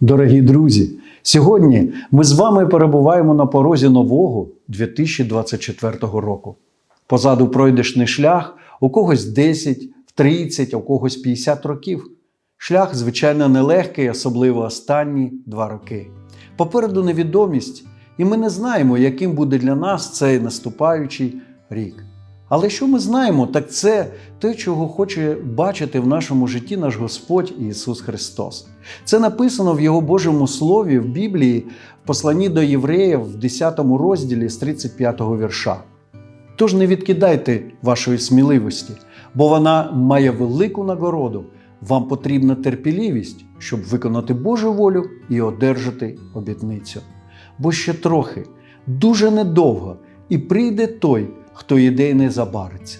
Дорогі друзі, сьогодні ми з вами перебуваємо на порозі нового 2024 року. Позаду пройдешний шлях у когось 10, 30, у когось 50 років. Шлях, звичайно, нелегкий, особливо останні два роки. Попереду невідомість, і ми не знаємо, яким буде для нас цей наступаючий рік. Але що ми знаємо, так це те, чого хоче бачити в нашому житті наш Господь Ісус Христос. Це написано в Його Божому Слові в Біблії, в посланні до євреїв в 10 розділі з 35 вірша. Тож не відкидайте вашої сміливості, бо вона має велику нагороду. Вам потрібна терпеливість, щоб виконати Божу волю і одержати обітницю. Бо ще трохи, дуже недовго, і прийде той, хто йде і не забариться.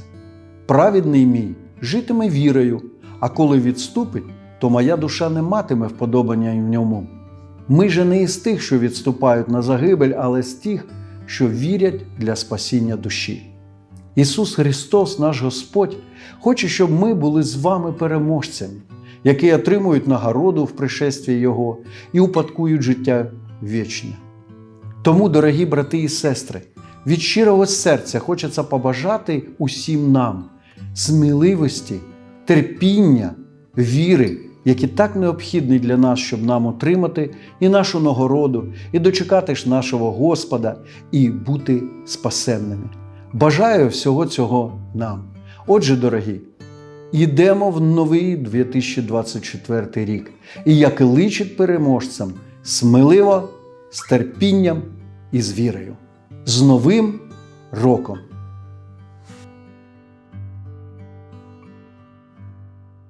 Праведний мій житиме вірою, а коли відступить, то моя душа не матиме вподобання в ньому. Ми же не із тих, що відступають на загибель, але з тих, що вірять для спасіння душі. Ісус Христос, наш Господь, хоче, щоб ми були з вами переможцями, які отримують нагороду в пришестві Його і упадкують життя вічне. Тому, дорогі брати і сестри, від щирого серця хочеться побажати усім нам сміливості, терпіння, віри, які так необхідні для нас, щоб нам отримати і нашу нагороду, і дочекати нашого Господа, і бути спасенними. Бажаю всього цього нам. Отже, дорогі, йдемо в новий 2024 рік. І як і личить переможцям, сміливо, з терпінням і з вірою. З Новим роком!